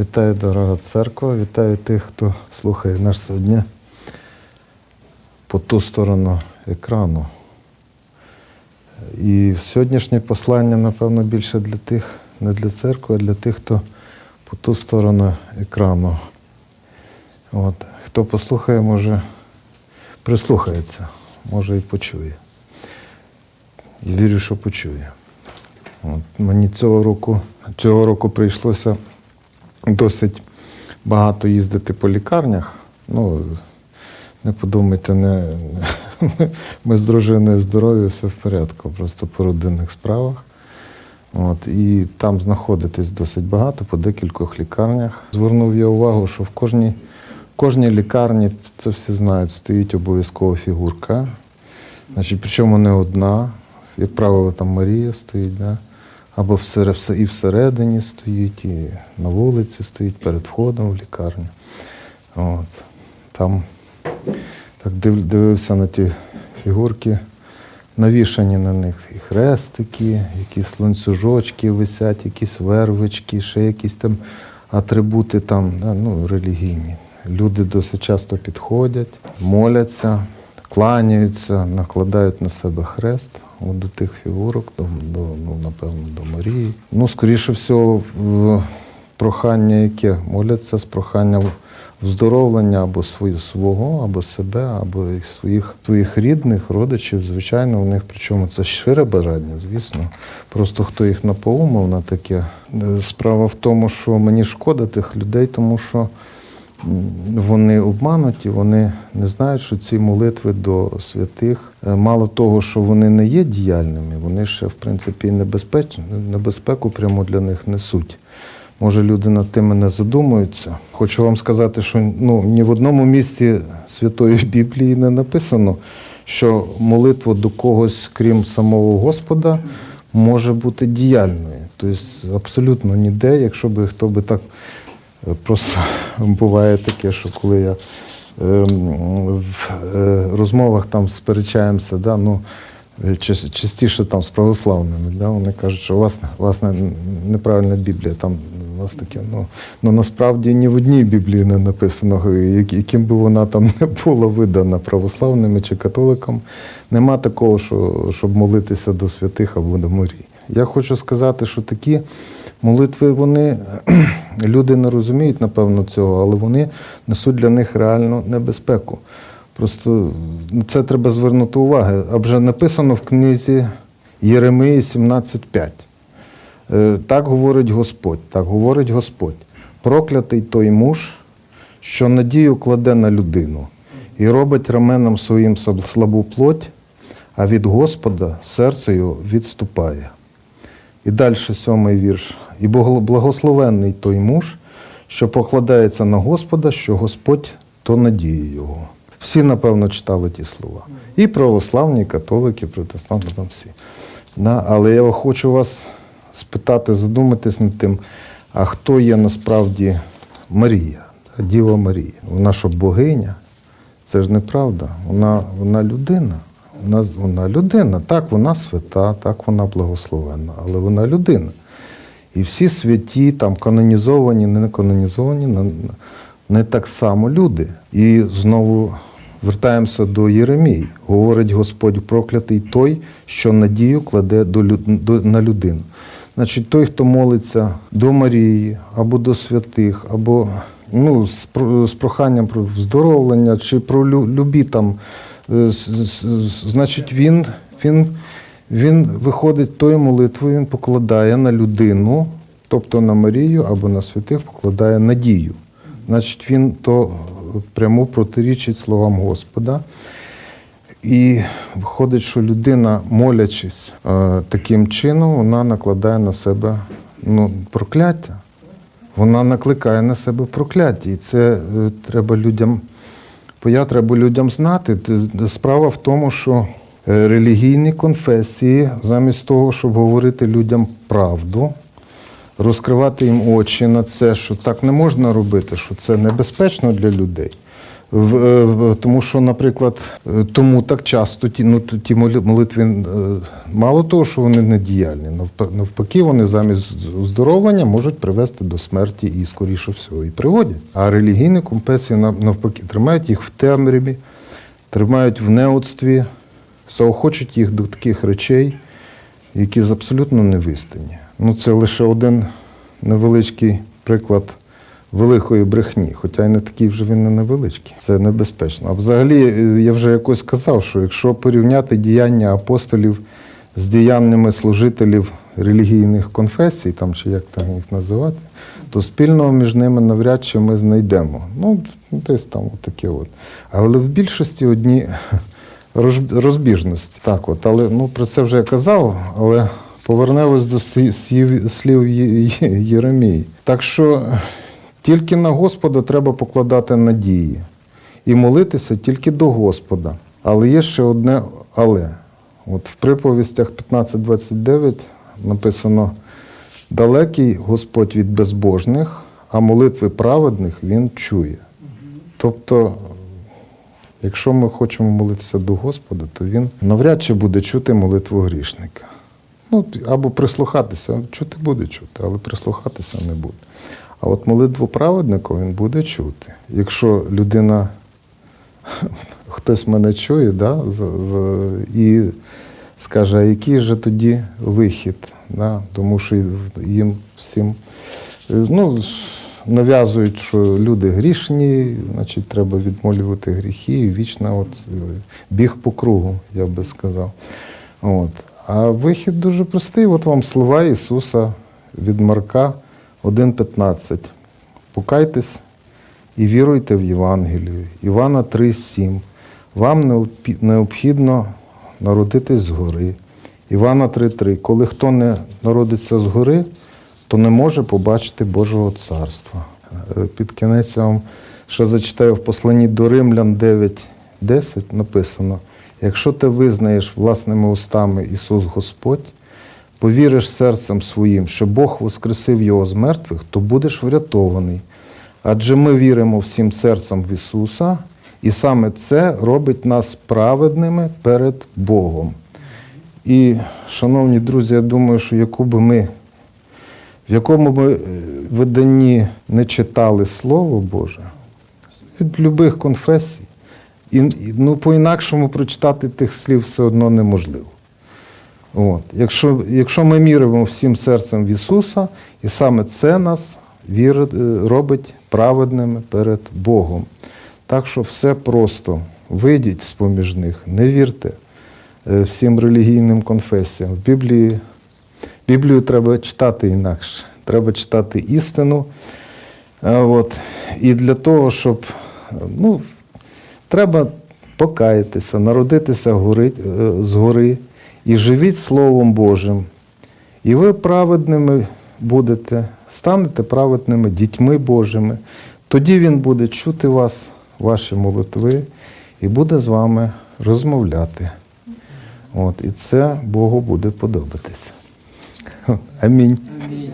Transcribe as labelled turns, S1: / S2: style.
S1: Вітаю, дорога церква, вітаю тих, хто слухає нас сьогодні по ту сторону екрану. І сьогоднішнє послання, напевно, більше для тих, не для церкви, а для тих, хто по ту сторону екрану. От. Хто послухає, може прислухається, може і почує. І вірю, що почує. От. Мені цього року, цього року прийшлося досить багато їздити по лікарнях. Ну, не подумайте, не, ми з дружиною здорові, все в порядку, просто по родинних справах. От, і там знаходитись досить багато, по декількох лікарнях. Звернув я увагу, що в кожній, кожній лікарні, це всі знають, стоїть обов'язково фігурка. Значить, причому не одна, як правило, там Марія стоїть, да? Або і всередині стоїть, і на вулиці стоїть перед входом в лікарню. От. Там так дивився на ті фігурки, навішані на них і хрестики, якісь ланцюжочки висять, якісь вервички, ще якісь там атрибути там, ну, релігійні. Люди досить часто підходять, моляться, кланяються, накладають на себе хрест от до тих фігурок, до, до, ну, напевно, до Марії. Ну, скоріше всього, в прохання яке? Моляться з проханням вздоровлення або свого, або себе, або своїх, своїх рідних, родичів. Звичайно, у них причому це щире бажання, звісно. Просто хто їх напоумив на таке. Е, Справа в тому, що мені шкода тих людей, тому що вони обмануті, вони не знають, що ці молитви до святих, е, мало того, що вони не є діяльними, вони ще, в принципі, небезпеч... небезпеку прямо для них несуть. Може, люди над тим не задумуються. Хочу вам сказати, що ну, ні в одному місці Святої Біблії не написано, що молитва до когось, крім самого Господа, може бути діяльною. Тобто абсолютно ніде, якщо би хто би так просто буває таке, що коли я ем, в е, розмовах там сперечаємося, да, ну, частіше там з православними, да, вони кажуть, що у вас, у вас неправильна Біблія, там у вас таке, ну, ну насправді ні в одній Біблії не написано, яким би вона там не була видана православними чи католикам, нема такого, що, щоб молитися до святих або до Марії. Я хочу сказати, що такі молитви, вони люди не розуміють, напевно, цього, але вони несуть для них реальну небезпеку. Просто на це треба звернути увагу. А вже написано в книзі Єремії 17.5. Е, Так говорить Господь, так говорить Господь. Проклятий той муж, що надію кладе на людину і робить раменом своїм слабу плоть, а від Господа серце його відступає. І далі сьомий вірш. І благо- благословенний той муж, що покладається на Господа, що Господь то надіє його. Всі, напевно, читали ті слова. І православні, і католики, і протестанти, там всі. Да? Але я хочу вас спитати, задуматись над тим, а хто є насправді Марія, Діва Марія? Вона що богиня? Це ж неправда. Вона, вона людина. Вона, людина. Так, вона свята, так вона благословенна, але вона людина. І всі святі, там канонізовані, не канонізовані, не так само люди. І знову вертаємося до Єремії. Говорить Господь проклятий той, що надію кладе до, до, на людину. Значить, той, хто молиться до Марії або до святих, або ну, з, з проханням про вздоровлення чи про лю- любі там, значить, він, він, він виходить тою молитвою, він покладає на людину, тобто на Марію або на святих, покладає надію. Значить, він то прямо протирічить словам Господа. І виходить, що людина, молячись е, таким чином, вона накладає на себе ну, прокляття. Вона накликає на себе прокляття. І це е, треба людям, я треба людям знати. Справа в тому, що е, релігійні конфесії, замість того, щоб говорити людям правду, розкривати їм очі на це, що так не можна робити, що це небезпечно для людей. Е, тому що, наприклад, е, тому так часто ті, ну, ті молитви, е, мало того, що вони недіяльні, навпа- навпаки, вони замість оздоровлення можуть привести до смерті і, скоріше всього, і приводять. А релігійні компесії навпаки тримають їх в темряві, тримають в неоцтві, заохочуть їх до таких речей, які абсолютно невистані. Ну, це лише один невеличкий приклад великої брехні, хоча й не такий вже він не невеличкий. Це небезпечно. А взагалі, е, я вже якось казав, що якщо порівняти діяння апостолів з діяннями служителів релігійних конфесій, там чи як там їх називати, то спільного між ними навряд чи ми знайдемо. Ну, десь там таке от. Але в більшості одні розбіжності. Так, от, але ну про це вже я казав, але повернемось до слів Єремії. Так що тільки на Господа треба покладати надії і молитися тільки до Господа. Але є ще одне але. От в приповістях 15.29 написано: далекий Господь від безбожних, а молитви праведних він чує. Тобто Якщо ми хочемо молитися до Господа, то він навряд чи буде чути молитву грішника. Ну, або прислухатися, чути буде чути, але прислухатися не буде. А от молитву праведника він буде чути. Якщо людина, хтось мене чує, да, і скаже, а який же тоді вихід? Да? Тому що їм всім ну, нав'язують, що люди грішні, значить, треба відмолювати гріхи, і вічно от, біг по кругу, я би сказав. От. А вихід дуже простий. От вам слова Ісуса від Марка 1,15. Покайтесь і віруйте в Євангелію. Івана 3,7. Вам необхідно народитись згори. Івана 3,3. Коли хто не народиться згори, то не може побачити Божого царства. Е, Під кінець я вам ще зачитаю в посланні до Римлян 9.10 написано: якщо ти визнаєш власними устами Ісус Господь, повіриш серцем своїм, що Бог воскресив Його з мертвих, то будеш врятований. Адже ми віримо всім серцем в Ісуса, і саме це робить нас праведними перед Богом. І, шановні друзі, я думаю, що яку би ми, в якому би е, виданні не читали Слово Боже, від любих конфесій, і, ну, по-інакшому прочитати тих слів все одно неможливо. От. Якщо, якщо ми віримо всім серцем в Ісуса, і саме це нас вір, е, робить праведними перед Богом. Так що все просто. Вийдіть з-поміж них, не вірте е, всім релігійним конфесіям. В Біблії, Біблію треба читати інакше. Треба читати істину. Е, От. І для того, щоб ну, треба покаятися, народитися гори, е, згори і живіть Словом Божим. І ви праведними будете, станете праведними дітьми Божими. Тоді Він буде чути вас, ваші молитви, і буде з вами розмовляти. От, і це Богу буде подобатися. Амінь.
S2: Амінь.